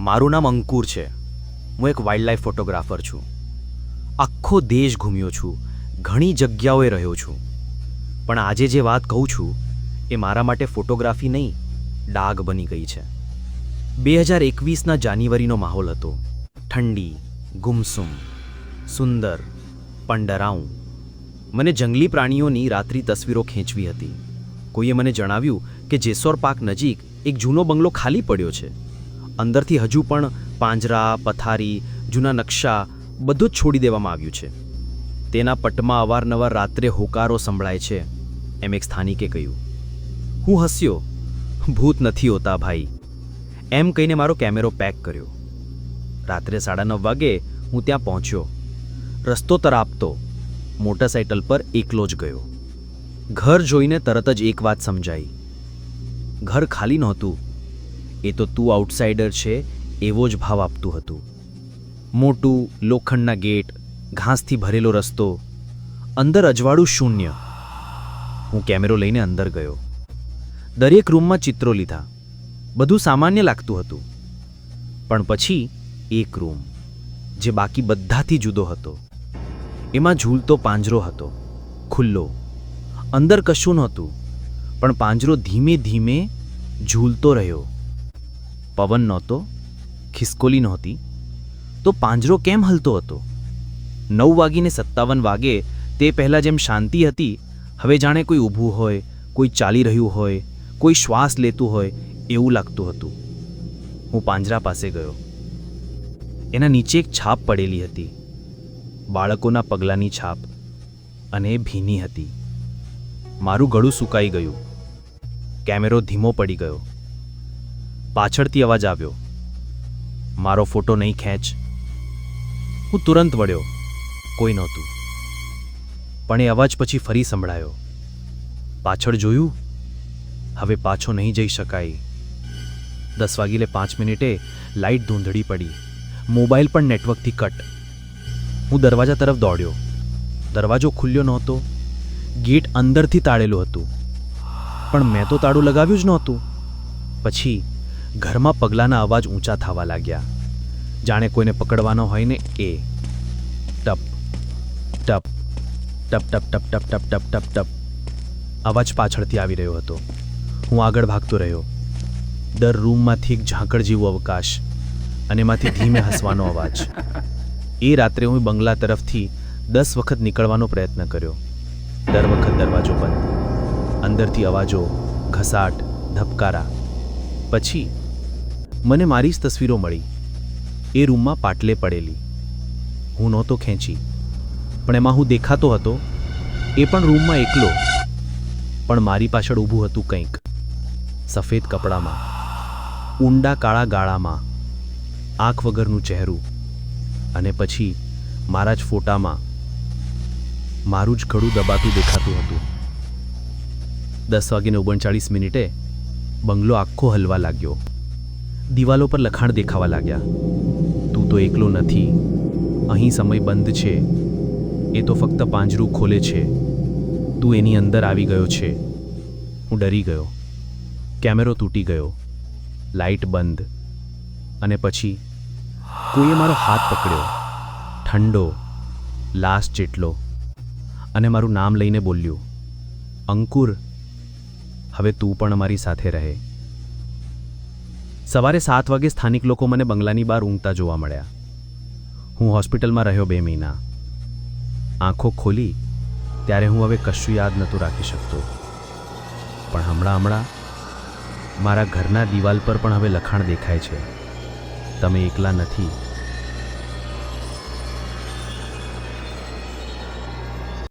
મારું નામ અંકુર છે. હું એક વાઇલ્ડલાઇફ ફોટોગ્રાફર છું. આખો દેશ ઘૂમ્યો છું. ઘણી જગ્યાઓએ રહ્યો છું. પણ આજે જે વાત કહું છું, એ મારા માટે ફોટોગ્રાફી નહીં ડાગ બની ગઈ છે. બે હજાર એકવીસના જાન્યુઆરીનો માહોલ હતો. ઠંડી, ગુમસુમ, સુંદર પણ ડરાઉં મને જંગલી પ્રાણીઓની રાત્રિ તસવીરો ખેંચવી હતી. કોઈએ મને જણાવ્યું કે જેસોર પાર્ક નજીક એક જૂનો બંગલો ખાલી પડ્યો છે. અંદરથી હજુ પણ પાંજરા, પથારી, જૂના નકશા બધું જ છોડી દેવામાં આવ્યું છે. તેના પટમાં અવારનવાર રાત્રે હોકારો સંભળાય છે, એમ એક સ્થાનિકે કહ્યું. હું હસ્યો. ભૂત નથી હોતા ભાઈ. એમ કહીને મારો કેમેરો પેક કર્યો. રાત્રે સાડા નવ વાગે હું ત્યાં પહોંચ્યો. રસ્તો તરાપતો. મોટરસાઇકલ પર એકલો જ ગયો. ઘર જોઈને તરત જ એક વાત સમજાઈ. ઘર ખાલી નહોતું. એ તો તું આઉટસાઇડર છે, એવો જ ભાવ આપતું હતું. મોટું, લોખંડના ગેટ, ઘાસથી ભરેલો રસ્તો, અંદર અજવાળું શૂન્ય. હું કેમેરો લઈને અંદર ગયો. દરેક રૂમમાં ચિત્રો લીધા. બધું સામાન્ય લાગતું હતું. પણ પછી એક રૂમ, જે બાકી બધાથી જુદો હતો. એમાં ઝૂલતો પાંજરો હતો. ખુલ્લો. અંદર કશું નહોતું. પણ પાંજરો ધીમે ધીમે ઝૂલતો રહ્યો. પવન નહોતો, ખિસકોલી નહોતી, તો પાંજરો કેમ હલતો હતો? નવ વાગીને સત્તાવન વાગે તે પહેલાં જેમ શાંતિ હતી, હવે જાણે કોઈ ઊભું હોય, કોઈ ચાલી રહ્યું હોય, કોઈ શ્વાસ લેતું હોય એવું લાગતું હતું. હું પાંજરા પાસે ગયો. એના નીચે એક છાપ પડેલી હતી. બાળકોના પગલાંની છાપ અને ભીની હતી. મારું ગળું સુકાઈ ગયું. કેમેરો ધીમો પડી ગયો. પાછળથી અવાજ આવ્યો. મારો ફોટો નહીં ખેંચ. હું તુરંત વળ્યો. કોઈ નહોતું. પણ એ અવાજ પછી ફરી સંભળાયો. પાછળ જોયું? હવે પાછો નહીં જઈ શકાય. દસ વાગીલે પાંચ મિનિટે લાઇટ ધૂંધળી પડી. મોબાઈલ પણ નેટવર્કથી કટ. હું દરવાજા તરફ દોડ્યો. દરવાજો ખુલ્યો નહોતો. ગેટ અંદરથી તાળેલું હતું. પણ મેં તો તાળું લગાવ્યું જ નહોતું. પછી ઘરમાં પગલાંના અવાજ ઊંચા થવા લાગ્યા. જાણે કોઈને પકડવાનો હોય ને એ. ટપ ટપ ટપ ટપ ટપ ટપ ટપ ટપ ટપ ટપ. અવાજ પાછળથી આવી રહ્યો હતો. હું આગળ ભાગતો રહ્યો. દર રૂમમાંથી એક ઝાંકળ જેવું અવકાશ અને એમાંથી ધીમે હસવાનો અવાજ. એ રાત્રે હું બંગલા તરફથી દસ વખત નીકળવાનો પ્રયત્ન કર્યો. દર વખત દરવાજો બંધ. અંદરથી અવાજો, ઘસાટ, ધબકારા. પછી મને મારી જ તસવીરો મળી. એ રૂમમાં પાટલે પડેલી. હું નહોતો ખેંચી. પણ એમાં હું દેખાતો હતો, એ પણ રૂમમાં એકલો. પણ મારી પાછળ ઊભું હતું કંઈક. સફેદ કપડામાં. ઊંડા કાળા ગાળામાં. આંખ વગરનું ચહેરું. અને પછી મારા જ ફોટામાં. મારું જ ઘડું દબાતું દેખાતું હતું. દસ વાગીને ઓગણચાળીસ મિનિટે બંગલો આખો હલવા લાગ્યો. દિવાલો પર લખાણ દેખાવા લાગ્યા. તું તો એકલો નથી. અહીં સમય બંધ છે. એ તો ફક્ત પાંજરું ખોલે છે. તું એની અંદર આવી ગયો છે. હું ડરી ગયો. કેમેરો તૂટી ગયો. લાઇટ બંધ. અને પછી કોઈએ મારો હાથ પકડ્યો. ઠંડો. લાશ જેટલો. અને મારું નામ લઈને બોલ્યું. અંકુર, હવે તું પણ અમારી સાથે રહે. સવારે સાત વાગે સ્થાનિક લોકો મને બંગલાની બહાર ઊંઘતા જોવા મળ્યા. હું હોસ્પિટલમાં રહ્યો બે મહિના. આંખો ખોલી, ત્યારે હું હવે કશું યાદ નહોતું રાખી શકતો. પણ હમણાં હમણાં, મારા ઘરના દિવાલ પર પણ હવે લખાણ દેખાય છે. તમે એકલા નથી